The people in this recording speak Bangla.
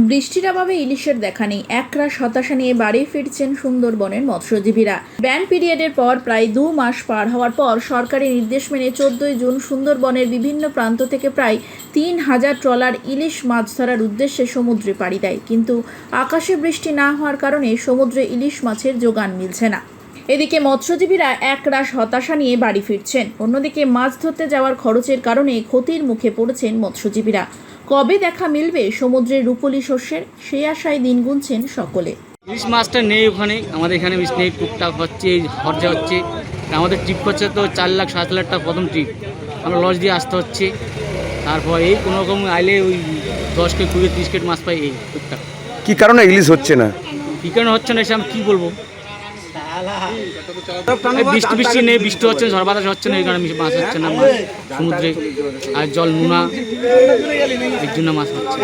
বৃষ্টির অভাবে ইলিশের দেখা নেই। একরাশ হতাশা নিয়ে বাড়ি ফিরছেন সুন্দরবনের মৎস্যজীবীরা। ব্যান পিরিয়ডের পর প্রায় দু মাস পার হওয়ার পর সরকারি নির্দেশ মেনে চোদ্দই জুন সুন্দরবনের বিভিন্ন প্রান্ত থেকে প্রায় তিন হাজার ট্রলার ইলিশ মাছ ধরার উদ্দেশ্যে সমুদ্রে পাড়ি দেয়। কিন্তু আকাশে বৃষ্টি না হওয়ার কারণে সমুদ্রে ইলিশ মাছের যোগান মিলছে না। এদিকে মৎস্যজীবীরা একরাশ হতাশা নিয়ে বাড়ি ফিরছেন। অন্যদিকে মাছ ধরতে যাওয়ার খরচের কারণে ক্ষতির মুখে পড়েছেন মৎস্যজীবীরা। কবে দেখা মিলবে সমুদ্রের রূপলি শস্যের? সেই আশায় দিন গুনছেন সকলে। ইলিশ মাছটা নেই ওখানে। আমাদের এখানে ইলিশ নেই টুকটাক হচ্ছে খরচা হচ্ছে। আমাদের ট্রিপ করছে তো চার লাখ সাত লাখ টাকা প্রথম ট্রিপ আমরা লজ দিয়ে আসতে হচ্ছে। তারপর এই কোনো রকম আইলে ওই দশ কেজি কুড়ি তিরিশ কেজি মাছ পাই এই টুকটাক। কি কারণে ইলিশ হচ্ছে না? কী কারণে হচ্ছে না এসে আমি কী বলব? বৃষ্টি বৃষ্টি নেই বৃষ্টি হচ্ছে না ঝড় বাতাস হচ্ছে না এই কারণে মাছ হচ্ছে না মাছ সমুদ্রে। আর জল নোনা। এর জন্য মাছ হচ্ছে।